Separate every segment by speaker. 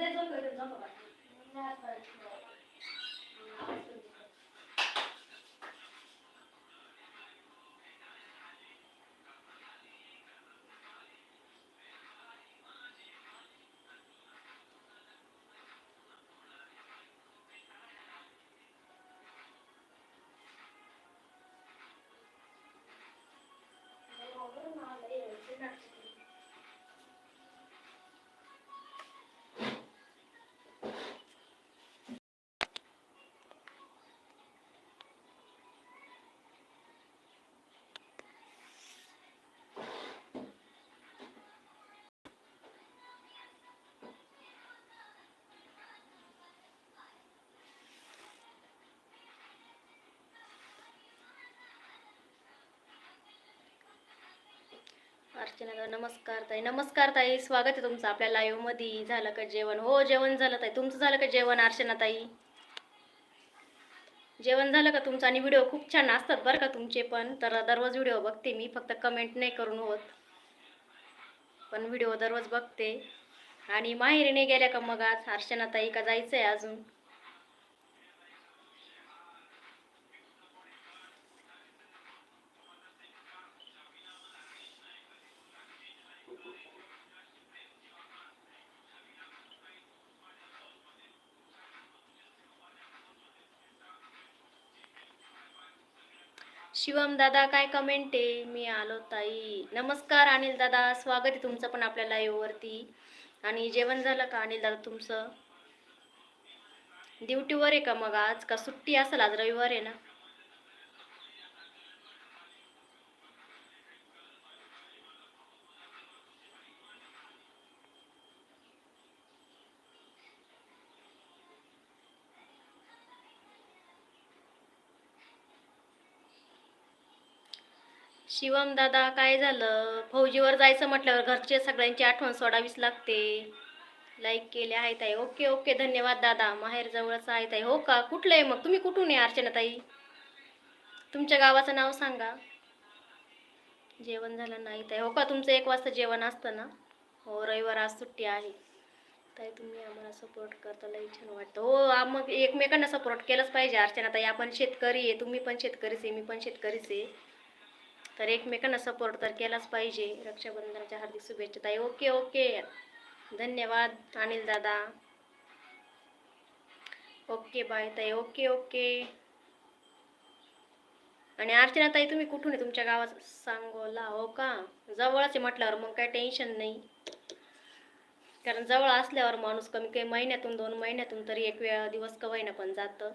Speaker 1: Burada da görüyoruz ama bak. Bunlar karışıyor. Archana ताई, नमस्कार ताई. नमस्कार ताई स्वागत आहे तुमचं आपल्या लाईव्हमध्ये झालं का जेवण? हो जेवण झालं ताई. तुमचं झालं का जेवण अर्चना ताई? जेवण झालं का तुमचं? आणि व्हिडिओ खूप छान असतात बरं का तुमचे पण. तर दररोज व्हिडिओ बघते मी फक्त कमेंट नाही करून होत. पण व्हिडिओ दररोज बघते. आणि माहेरीने नाही गेल्या का मग आज? अर्चना ताई का जायचं आहे अजून? शिवम दादा काय कमेंट आहे? मी आलो ताई. नमस्कार अनिल दादा. स्वागत आहे तुमचं पण आपल्या लाईव्हवरती वरती. आणि जेवण झालं का अनिल दादा तुमचं? ड्युटीवर आहे का मग आज? का सुट्टी असेल आज? रविवार आहे ना? शिवम दादा काय झालं? फौजीवर जायचं म्हटल्यावर घरचे सगळ्यांची आठवण सोडावीच लागते. लाईक केले आहे ताई. ओके ओके धन्यवाद दादा. माहेर जवळच आहे ताई. हो का? कुठलं आहे मग? तुम्ही कुठून आहे अर्चना ताई? तुमच्या गावाचं नाव सांगा. जेवण झालं नाही ताई. हो का? तुमचं एक वाजता जेवण असतं ना? हो रविवार आज सुट्टी आहे. ताई तुम्ही आम्हाला सपोर्ट करता. लई छान वाटतं. हो मग एकमेकांना सपोर्ट केलंच पाहिजे अर्चना ताई. आपण शेतकरी आहे. तुम्ही पण शेतकरीच आहे. मी पण शेतकरीच आहे. तर एकमेकांना सपोर्ट तर केलाच पाहिजे. रक्षाबंधनाच्या हार्दिक शुभेच्छा ताई. ओके ओके धन्यवाद अनिल दादा. ओके बाय ताई. ओके ओके आणि अर्चना ताई तुम्ही कुठून आहे? तुमच्या गावात सांगोला हो का? जवळच आहे म्हटल्यावर मग काय टेन्शन नाही. कारण जवळ असल्यावर माणूस कमी काही महिन्यातून दोन महिन्यातून तरी एक वेळा दिवस कवायना पण जातं.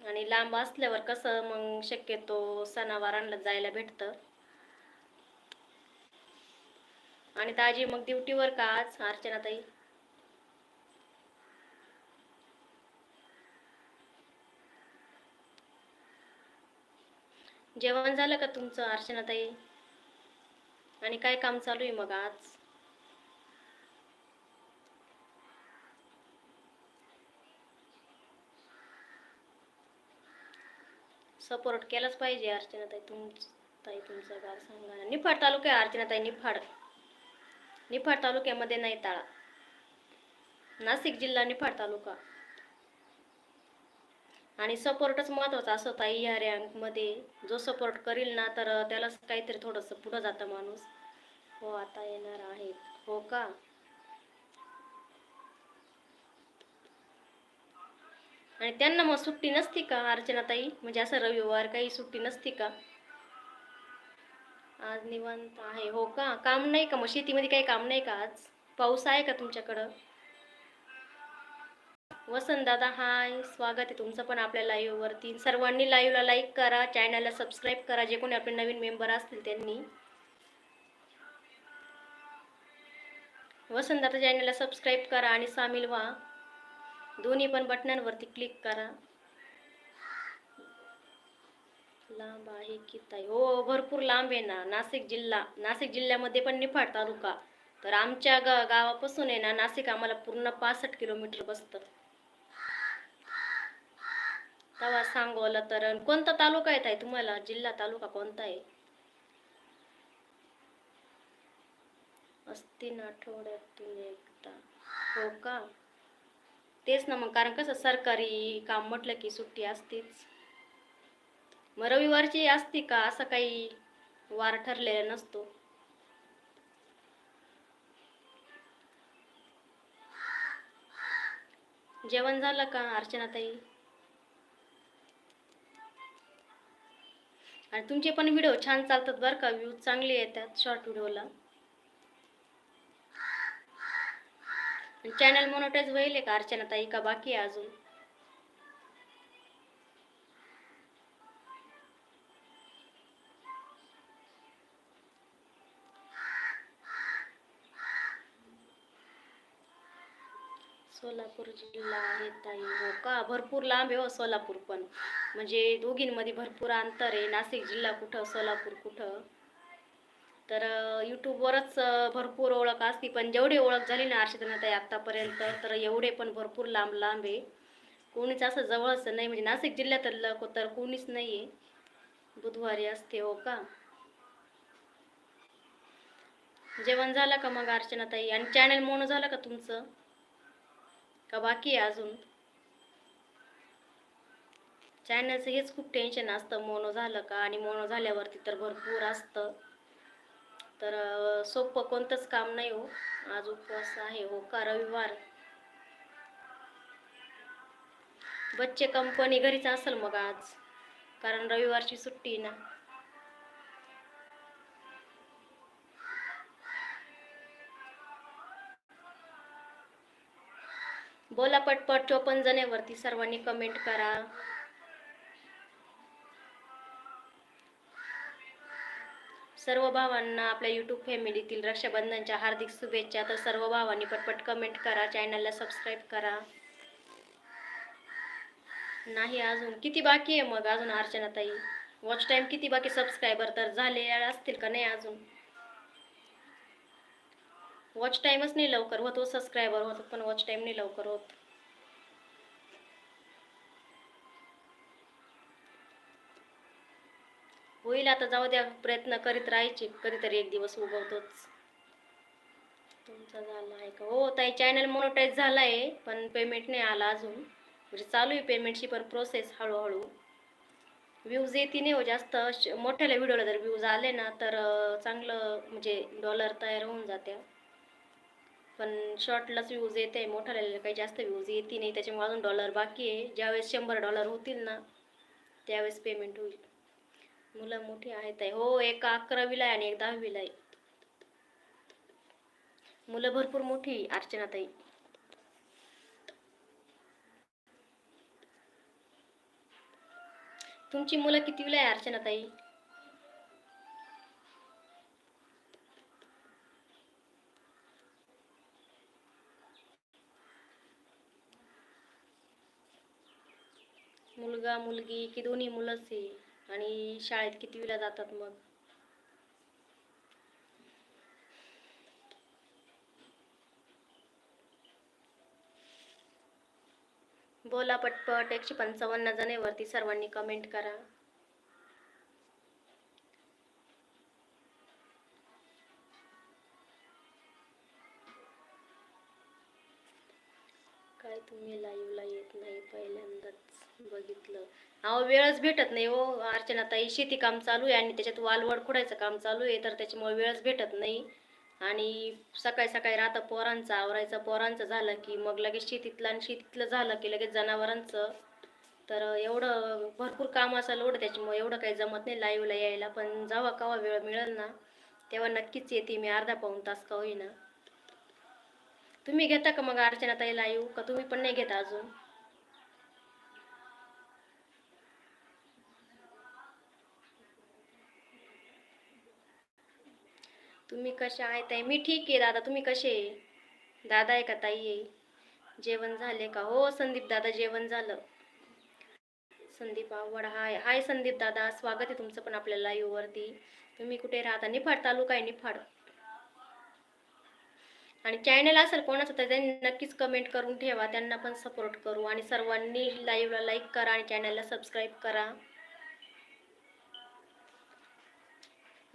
Speaker 1: आणि लांब असल्यावर कसं मग शक्यतो सणावारांना जायला भेटतं. आणि ताजी मग ड्युटीवर का आज अर्चना ताई जेवण झालं का तुमचं अर्चना ताई आणि काय काम चालू आहे मग आज? सपोर्ट केलाच पाहिजे अर्चनाताई तुम ताई तुमचं गाव सांगा ना निफाड तालुका आहे अर्चनाताई निफाड. निफाड तालुक्यामध्ये नाही ताळा. नाशिक जिल्हा निफाड तालुका. आणि सपोर्टच महत्त्वाचा असतो ताई ह्या रँकमध्ये. जो सपोर्ट करील ना तर त्यालाच काहीतरी थोडंसं पुढं जातं माणूस. हो आता येणार आहेत. हो का? आणि त्यांना मग सुट्टी नसती का अर्चनाताई? म्हणजे असं रविवार काही सुट्टी नसती का? आज निवांत आहे. हो का? काम नाही का? मग शेतीमध्ये काही काम नाही का आज? पाऊस आहे का तुमच्याकडं? वसंत दादा हाय. स्वागत आहे तुमचं पण आपल्या लाईववरती सर्वांनी लाईव्हला लाईक करा चॅनलला सबस्क्राईब करा जे कोणी आपले नवीन मेंबर असतील त्यांनी. वसंत दादा चॅनलला सबस्क्राईब करा आणि सामील व्हा. दोन्ही पण बटनांवरती क्लिक करा. लांब आहे की ताई? हो भरपूर लांब आहे ना. नाशिक जिल्हा. नाशिक जिल्ह्यामध्ये पण निफाड तालुका. तर आमच्या गा गावापासून आहे ना नाशिक आम्हाला पूर्ण पासष्ट किलोमीटर बसतं. तेव्हा सांगवलं तर कोणता तालुका येत आहे तुम्हाला? जिल्हा तालुका कोणता आहे? असतीन आठवड्यातून एकदा. हो का? तेच ना मग कारण कसं सरकारी काम म्हटलं की सुट्टी असतेच. मग रविवारची असते का? असं काही वार ठरलेला नसतो. जेवण झालं का अर्चना ताई? आणि तुमचे पण व्हिडिओ छान चालतात बरं का व्ह्यूज चांगले येतात शॉर्ट व्हिडिओला चॅनल मोनोटाईज होईल का अर्चनाताई का बाकी आहे अजून? सोलापूर जिल्हा आहे ताई. हो का? भरपूर लांब आहे हो सोलापूर पण. म्हणजे दोघींमध्ये भरपूर अंतर आहे. नाशिक जिल्हा कुठं सोलापूर कुठं? तर यूट्यूबवरच भरपूर ओळख असती पण जेवढी ओळख झाली ना अर्षदना ताई आत्तापर्यंत तर एवढे पण भरपूर लांब लांब आहे. कोणीच असं जवळच नाही म्हणजे नाशिक जिल्ह्यातलं तर कोणीच नाही आहे बुधवारी असते हो का? जेवण झालं का मग अर्चनाताई आणि चॅनल मोनो झालं का तुमचं? का बाकी आहे अजून? चॅनलचं हेच खूप टेन्शन असतं मोनो झालं का? आणि मोनो झाल्यावरती तर भरपूर असतं. तर सोपं कोणतंच काम नाही हो. आज उपवास आहे हो का रविवार. बच्चे कंपनी घरीच असेल मग आज कारण रविवारची सुट्टी ना. बोला पटपट चोपन्न जणेवरती सर्वांनी कमेंट करा. सर्व भावांना आपल्या यूट्यूब फॅमिलीतील रक्षाबंधनच्या हार्दिक शुभेच्छा. तर सर्व भावांनी पटपट कमेंट करा. चॅनलला सबस्क्राईब करा. नाही अजून. किती बाकी आहे मग अजून अर्चना ताई? वॉच टाईम किती बाकी सबस्क्रायबर तर झाले असतील का नाही अजून? वॉच टाईमच नाही लवकर होत हो, सबस्क्रायबर होत पण वॉच टाईम नाही लवकर होत. होईल आता जाऊ द्या प्रयत्न करीत राहायचे. कधीतरी एक दिवस उगवतोच. तुमचा झाला आहे का? हो ताई चॅनल मोनोटाईज झाला आहे पण पेमेंट नाही आला अजून. म्हणजे चालू आहे पेमेंटची पण प्रोसेस हळूहळू. व्ह्यूज येते नाही हो जास्त. मोठ्याला व्हिडिओला जर व्ह्यूज आले ना तर चांगलं म्हणजे डॉलर तयार होऊन जात्या. पण शॉर्टलाच व्ह्यूज येते मोठ्याला काही जास्त व्ह्यूज येते नाही त्याच्यामुळे अजून डॉलर बाकी आहे. ज्यावेळेस शंभर डॉलर होतील ना त्यावेळेस पेमेंट होईल. मुलं मोठी आहेत आहे. हो एक अकरावीला आहे आणि एक दहावीला आहे. मुलं भरपूर मोठी अर्चनाताई. तुमची मुलं कितीला आहे अर्चनाताई? मुलगा मुलगी की दोन्ही मुलंच आहे. आणि शाळेत कितवीला जातात मग? बोला पटपट एकशे पंचावन्न जणेवरती सर्वांनी कमेंट करा. काय तुम्ही लाईव्ह येत नाही पहिल्यांदाच बघितलं अहो वेळच भेटत नाही हो. अर्चनाताई शेती काम चालू आहे आणि त्याच्यात वालवड खुडायचं काम चालू आहे तर त्याच्यामुळे वेळच भेटत नाही. आणि सकाळी सकाळी राहतं पोरांचं आवरायचं पोरांचं झालं की मग लगेच शेतीतलं आणि शेतीतलं झालं की लगेच जनावरांचं. तर एवढं भरपूर काम असाल एवढं त्याच्यामुळे एवढं काही जमत नाही लाईव्हला यायला. पण जेव्हा केव्हा वेळ मिळेल ना तेव्हा नक्कीच येते मी अर्धा पाऊण तास का होईना. तुम्ही घेता का मग अर्चनाताई लाईव्ह का तुम्ही पण नाही घेता अजून? तुम्ही कशा आहे ताई? मी ठीक आहे दादा तुम्ही कसे आहे? दादा आहे का ताई आहे? जेवण झाले का? हो संदीप दादा जेवण झालं. संदीप आवड हाय. हाय संदीप दादा स्वागत आहे तुमचं पण आपल्या लाईव्हवरती तुम्ही कुठे राहता? निफाड तालुका आहे निफाड. आणि चॅनल असेल कोणाचं तर त्यांनी नक्कीच कमेंट करून ठेवा. त्यांना पण सपोर्ट करू आणि सर्वांनी लाईव्हला लाईक करा आणि चॅनलला सबस्क्राईब करा.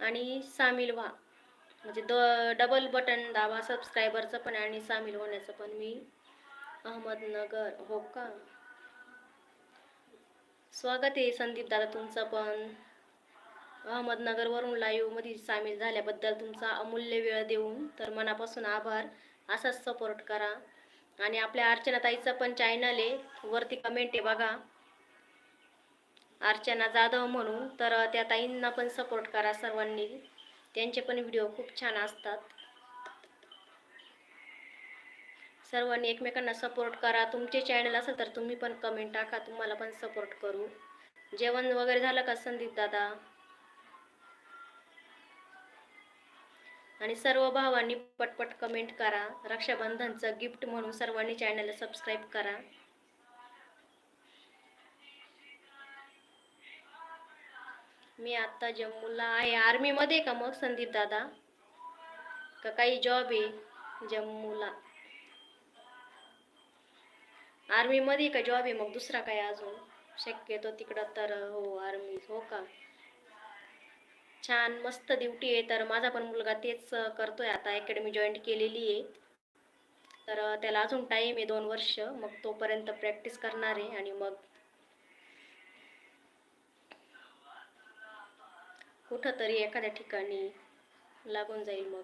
Speaker 1: आणि सामील व्हा. म्हणजे द डबल बटन दाबा सबस्क्रायबरचं पण आणि सामील होण्याचं पण. मी अहमदनगर हो का? स्वागत आहे संदीप दादा तुमचं पण. अहमदनगरवरून लाईव्हमध्ये सामील झाल्याबद्दल तुमचा अमूल्य वेळ देऊन तर मनापासून आभार. असाच सपोर्ट करा. आणि आपल्या अर्चना ताईचं पण चॅनल आहे. वरती कमेंट आहे बघा. अर्चना जाधव म्हणून. तर त्या ताईंना पण सपोर्ट करा सर्वांनी. त्यांचे पण व्हिडिओ खूप छान असतात. सर्वांनी एकमेकांना सपोर्ट करा. तुमचे चॅनल असेल तर तुम्ही पण कमेंट टाका. तुम्हाला पण सपोर्ट करू. जेवण वगैरे झालं का संदीप दादा? आणि सर्व भावांनी पटपट कमेंट करा. रक्षाबंधनचं गिफ्ट म्हणून सर्वांनी चॅनलला सबस्क्राईब करा. मी आता जम्मूला आहे. आर्मीमध्ये का मग संदीप दादा? का काही जॉब आहे जम्मूला? आर्मीमध्ये का जॉब आहे मग दुसरा काय अजून? शक्यतो तिकडं तर हो आर्मी हो का? छान मस्त ड्युटी आहे. तर माझा पण मुलगा तेच करतोय. आता अकॅडमी जॉईन केलेली आहे. तर त्याला अजून टाईम आहे दोन वर्ष. मग तोपर्यंत प्रॅक्टिस करणार आहे. आणि मग कुठं तरी एखाद्या ठिकाणी लागून जाईल मग.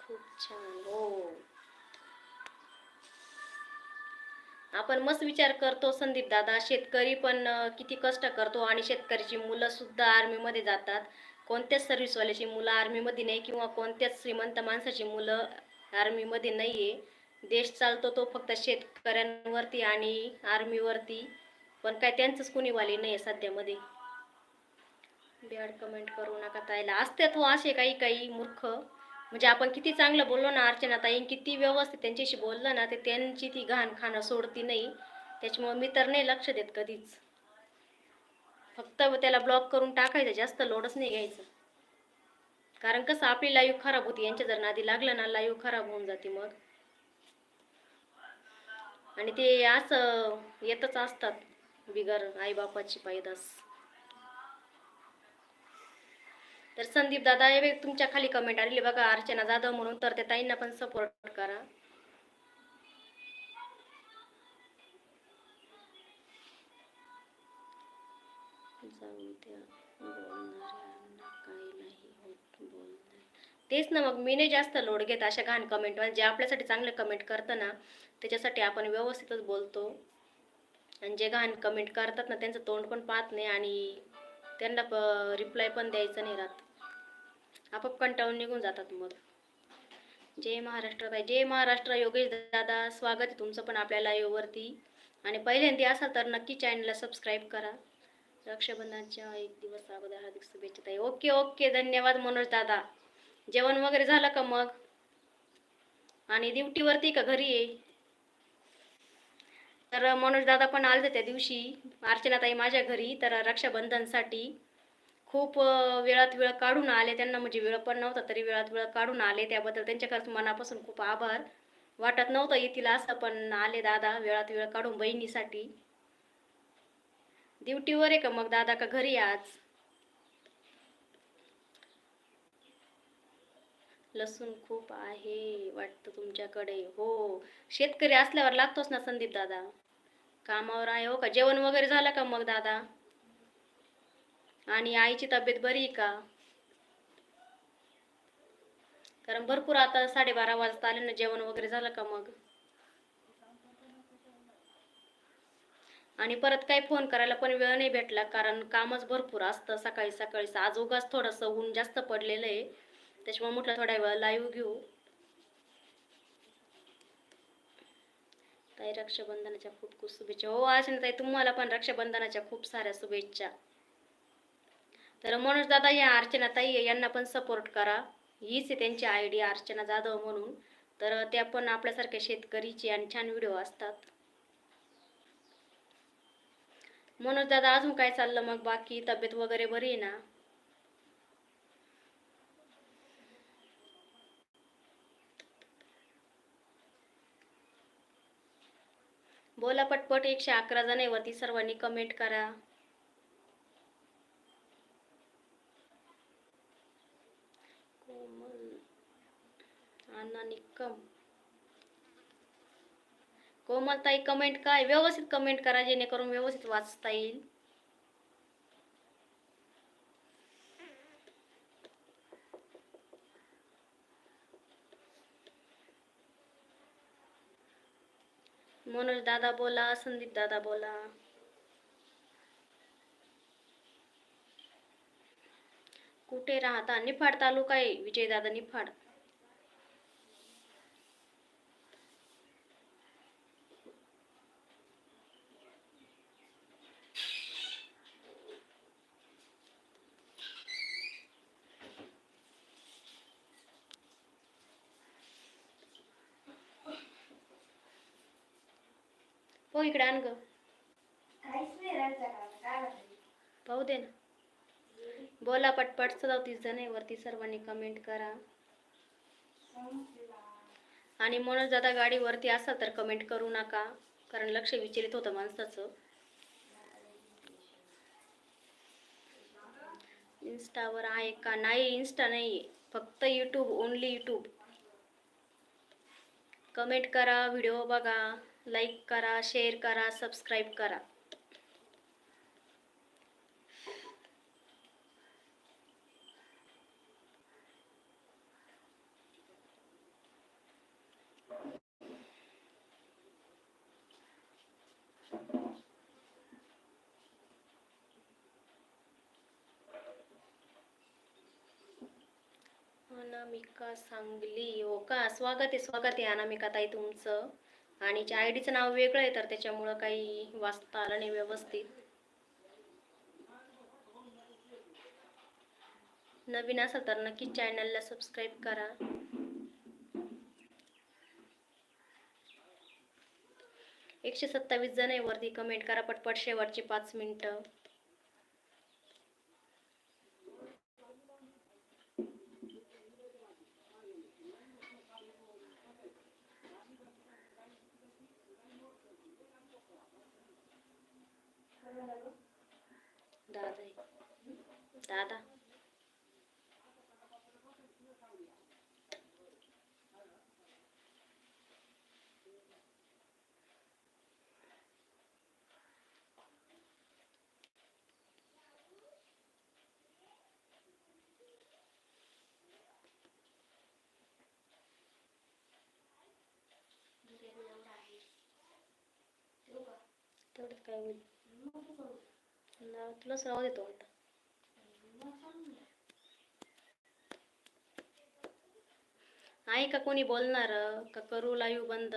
Speaker 1: खूप छान. हो. आपण मस्त विचार करतो संदीप दादा. शेतकरी पण किती कष्ट करतो आणि शेतकऱ्याची मुलं सुद्धा आर्मीमध्ये जातात. कोणत्याच सर्व्हिसवाल्याची मुलं आर्मीमध्ये नाही किंवा कोणत्याच श्रीमंत माणसाची मुलं आर्मीमध्ये नाही आहे देश चालतो तो फक्त शेतकऱ्यांवरती आणि आर्मीवरती पण काय त्यांचंच कुणी वाली नाही आहे सध्यामध्ये. बॅड कमेंट करू नका ताईला. असतात हो असे काही काही मूर्ख. म्हणजे आपण किती चांगलं बोललो ना अर्चना ताईं किती व्यवस्थित त्यांच्याशी बोललं ना ते त्यांची ती घाण खाणं सोडती नाही. त्याच्यामुळे मी तर नाही लक्ष देत कधीच. फक्त त्याला ब्लॉक करून टाकायचं जास्त लोडच नाही घ्यायचं. कारण कसं आपली लाईव्ह खराब होती यांच्या जर नादी लागलं ना लाईव्ह खराब होऊन जाते मग. आणि ते असं येतच असतात बिगर आईबापाची पायदास तर संदीप दादा हे तुमच्या खाली कमेंट आलेली बघा अर्चना जाधव म्हणून तर त्या ताईंना पण सपोर्ट करा. तेच ना मग मी नाही जास्त लोड घेत अशा घाण कमेंट जे आपल्यासाठी चांगले कमेंट करतं ना त्याच्यासाठी आपण व्यवस्थितच बोलतो. आणि जे घाण कमेंट करतात ना त्यांचं तोंड पण पाहत नाही आणि त्यांना प रिप्लाय पण द्यायचं नाही राहत. आपोआप कंटाळून निघून जातात मग. जय महाराष्ट्र बाई जय महाराष्ट्र योगेश दादा. स्वागत आहे तुमचं पण आपल्या लाईव्हवरती आणि पहिल्यांदा असाल तर नक्की चॅनलला सबस्क्राईब करा. रक्षाबंधनाच्या एक दिवस अगोदर हार्दिक शुभेच्छा ताई. Okay okay. धन्यवाद मनोज दादा. जेवण वगैरे झालं का मग? आणि ड्युटीवरती का घरी ये तर मनोज दादा पण आले त्या दिवशी. अर्चनाताई माझ्या घरी. तर रक्षाबंधनसाठी खूप वेळात वेळ काढून आले. त्यांना म्हणजे वेळ पण नव्हता तरी वेळात वेळ काढून आले. त्याबद्दल त्यांच्या मनापासून खूप आभार. वाटत नव्हतं येतील असं पण आले दादा वेळात वेळ काढून बहिणीसाठी. ड्युटीवर आहे का मग दादा? का घरी आज? लसूण खूप आहे वाटतं तुमच्याकडे. हो शेतकरी असल्यावर लागतोच ना संदीप दादा. कामावर आहे हो का? जेवण वगैरे झालं का मग दादा? आणि आईची तब्येत बरी आहे का? कारण भरपूर आता साडेबारा वाजता आले ना जेवण वगैरे झालं का मग? आणि परत काही फोन करायला पण वेळ नाही भेटला कारण कामच भरपूर असतं. सकाळी सकाळी आज उगाच थोडंसं ऊन जास्त पडलेलं आहे. त्याच्यामुळे म्हटलं थोड्या वेळ लाईव्ह घेऊ. ताई रक्षाबंधनाच्या खूप खूप शुभेच्छा. हो आशना ताई तुम्हाला पण रक्षाबंधनाच्या खूप साऱ्या शुभेच्छा. तर मनोज दादा या अर्चना ताई यांना पण सपोर्ट करा. हीच आहे त्यांची आय डी अर्चना जाधव म्हणून. तर त्या पण आपल्यासारख्या शेतकरीचे आणि छान व्हिडिओ असतात. मनोज दादा अजून काय चाललं? मग बाकी तब्येत वगैरे बरी आहे ना? बोला पटपट एकशे अकरा जणांवरती सर्वांनी कमेंट करा. कोमल कोमलताई कमेंट काय? व्यवस्थित कमेंट करा जेणेकरून व्यवस्थित वाचता येईल. मनोज दादा बोला संदीप दादा बोला. कुठे राहता? निफाड तालुका आहे विजय दादा निफाड. हो इकडे आण ग पाहू दे ना बोला पटपट सदतीस जण आहे वरती सर्वांनी कमेंट करा आणि म्हणून दादा गाडीवरती असाल तर कमेंट करू नका कारण लक्ष विचलित होतं माणसाचं इन्स्टावर आहे का नाही इन्स्टा नाही फक्त यूट्यूब ओनली यूट्यूब कमेंट करा व्हिडिओ बघा लाईक करा शेअर करा सबस्क्राईब करा. अनामिका सांगली. हो का? स्वागत आहे स्वागत आहे अनामिका ताई तुमचं. आणि आय डीचं नाव वेगळं आहे तर त्याच्यामुळं काही वाचता आलं नाही व्यवस्थित. नवीन असाल तर नक्की चॅनलला सबस्क्राईब करा. एकशे सत्तावीस जण आहे वरती. कमेंट करा पटपट शेवटचे पाच मिनटं. दादा आहे. दादा तेवढंच काय होईल ना तुलाच राहू देतो आता आहे का कोणी बोलणार? का करू लाईव्ह बंद?